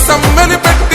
some many better.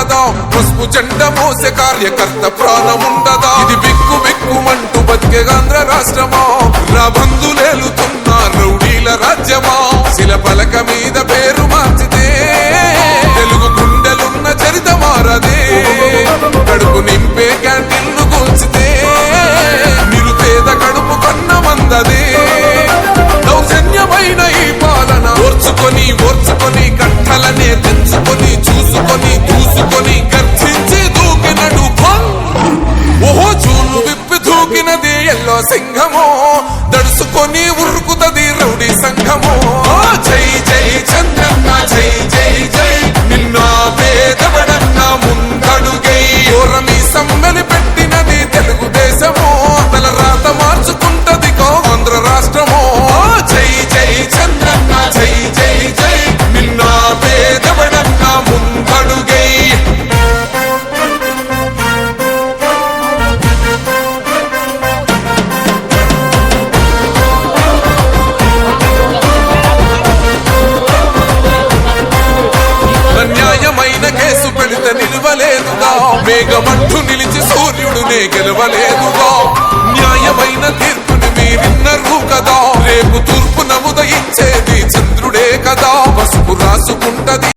ఉండదా? పసుపు జెండ మోసే కార్యకర్త ప్రాణం ఉండదా? ఇది బిక్కు బిక్కుమంటూ బతికే ఆంధ్ర రాష్ట్రమా? నా బంధులేలుతున్న రౌడీల రాజ్యమా? శిల పలకమే ఎల్లో సింహము దడుసుకొని ఉరుకుతది రౌడీ సంఘము. జై జై వేగమంటూ నిలిచి సూర్యుడునే గెలవలేదుగా. న్యాయమైన తీర్పుని మీరిన్నరు కదా. రేపు తూర్పున ఉదయించేది చంద్రుడే కదా. పసుపు రాసుకుంటే